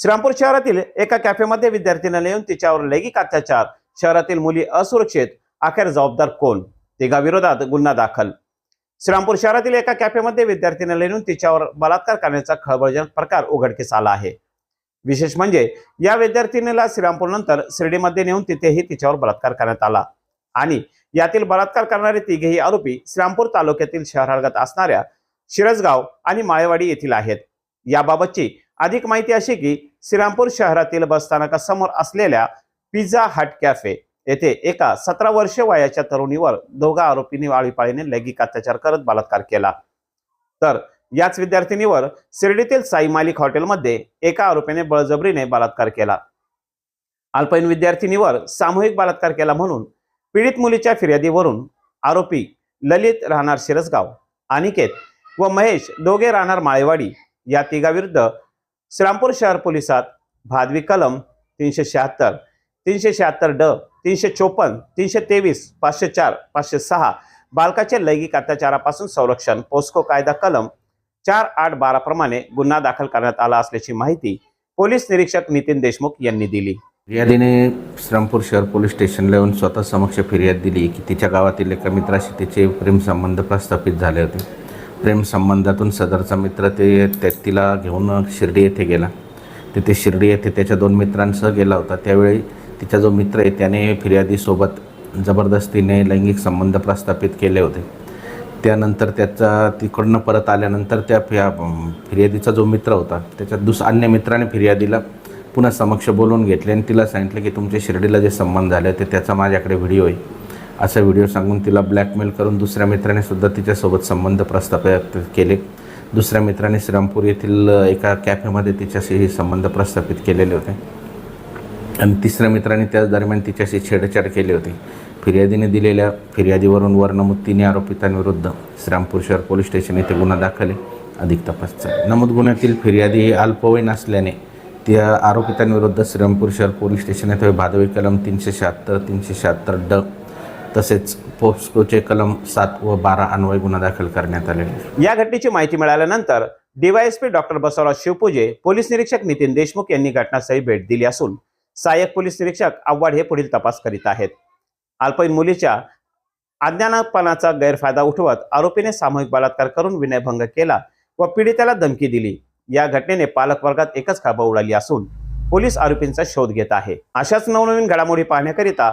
श्रीरामपूर शहरातील एका कॅफेमध्ये विद्यार्थ्यांना येऊन तिच्यावर लैंगिक अत्याचार. शहरातील मुली असुरक्षित. अखेर जबाबदार कोण? तिघाविरोधात गुन्हा दाखल. श्रीरामपूर शहरातील एका कॅफेमध्ये विद्यार्थ्यांना नेऊन तिच्यावर बलात्कार करण्याचा खळबळजनक प्रकार उघडकीस आला आहे. विशेष म्हणजे या विद्यार्थिनीला श्रीरामपूर नंतर शिर्डीमध्ये नेऊन तिथेही तिच्यावर बलात्कार करण्यात आला. आणि यातील बलात्कार करणारे तिघेही आरोपी श्रीरामपूर तालुक्यातील शहरागत असणाऱ्या शिरसगाव आणि माळेवाडी येथील आहेत. याबाबतची अधिक माहिती अशी की श्रीरामपूर शहरातील बसस्थानकासमोर असलेल्या पिझ्झा हट कॅफे येथे एका सतरा वर्ष वयाच्या तरुणीवर दोघा आरोपींनी आळीपाळीने लैंगिक अत्याचार करत बलात्कार केला. तर याच विद्यार्थिनीवर शिर्डीतील साई मालिक हॉटेलमध्ये एका आरोपीने बळजबरीने बलात्कार केला. अल्पवयीन विद्यार्थिनीवर सामूहिक बलात्कार केला म्हणून पीडित मुलीच्या फिर्यादीवरून आरोपी ललित राहणार शिरसगाव अनिकेत व महेश दोघे राहणार माळेवाडी या तिघाविरुद्ध श्रीरामपूर शहर पोलिसात भादवी कलम तीनशे शहात्तर तीनशे शहात्तर ड तीनशे चोपन्न तीनशे तेवीस पाचशे चार पाचशे सहा बालकाचे लैंगिक अत्याचारापासून संरक्षण पोस्को कायदा कलम चार आठ बारा प्रमाणे गुन्हा दाखल करण्यात आला असल्याची माहिती पोलीस निरीक्षक नितीन देशमुख यांनी दिली. फिर्यादीने श्रमपूर शहर पोलीस स्टेशनला येऊन स्वतः समक्ष फिर्याद दिली की तिच्या गावातील एका मित्राशी तिचे प्रेमसंबंध प्रस्थापित झाले होते. प्रेमसंबंधातून सदरचा मित्र ते त्या तिला घेऊन शिर्डी येथे गेला. तिथे शिर्डी येथे त्याच्या दोन मित्रांसह गेला होता. त्यावेळी तिचा जो मित्र आहे त्याने फिर्यादीसोबत जबरदस्तीने लैंगिक संबंध प्रस्थापित केले होते. त्यानंतर त्याचा तिकडनं परत आल्यानंतर त्या फिया फिर्यादीचा जो मित्र होता त्याच्या दुस अन्य मित्राने फिर्यादीला पुन्हा समक्ष बोलवून घेतले आणि तिला सांगितलं की तुमच्या शिर्डीला जे संबंध झाले ते त्याचा माझ्याकडे व्हिडिओ आहे. असा व्हिडिओ सांगून तिला ब्लॅकमेल करून दुसऱ्या मित्राने सुद्धा तिच्यासोबत संबंध प्रस्थापित केले. दुसऱ्या मित्राने श्रीरामपूर येथील एका कॅफेमध्ये तिच्याशीही संबंध प्रस्थापित केलेले होते. आणि तिसऱ्या मित्राने त्याच दरम्यान तिच्याशी छेडछाड केली होती. फिर्यादीने दिलेल्या फिर्यादीवरून वर नमूद तिन्ही आरोपितांविरुद्ध श्रीरामपूर शहर पोलीस स्टेशन येथे गुन्हा दाखल अधिक तपास नमूद गुन्ह्यातील फिर्यादी ही अल्पवयीन असल्याने त्या आरोपितांविरुद्ध श्रीरामपूर शहर पोलीस स्टेशन येथे भादवी कलम तीनशे शहात्तर तीनशे शहात्तर ड तसेच पोस्कोचे कलम सात व बारा अन्वय गुन्हा दाखल करण्यात आले. या घटनेची माहिती मिळाल्यानंतर DYSP doctor Basavaraj Shivpuje police निरीक्षक नितीन देशमुख यांनी घटनास्थळी भेट दिली असून सहाय्यक पोलीस निरीक्षक आव्हाड हे पुढील तपास करीत आहेत. अल्पवयीन मुलीच्या अज्ञानपणाचा गैरफायदा उठवत आरोपीने सामूहिक बलात्कार करून विनयभंग केला व पीडितेला धमकी दिली. या घटनेने पालक वर्गात एकच खाबा उडाली असून पोलीस आरोपींचा शोध घेत आहे. अशाच नवनवीन घडामोडी पाहण्याकरिता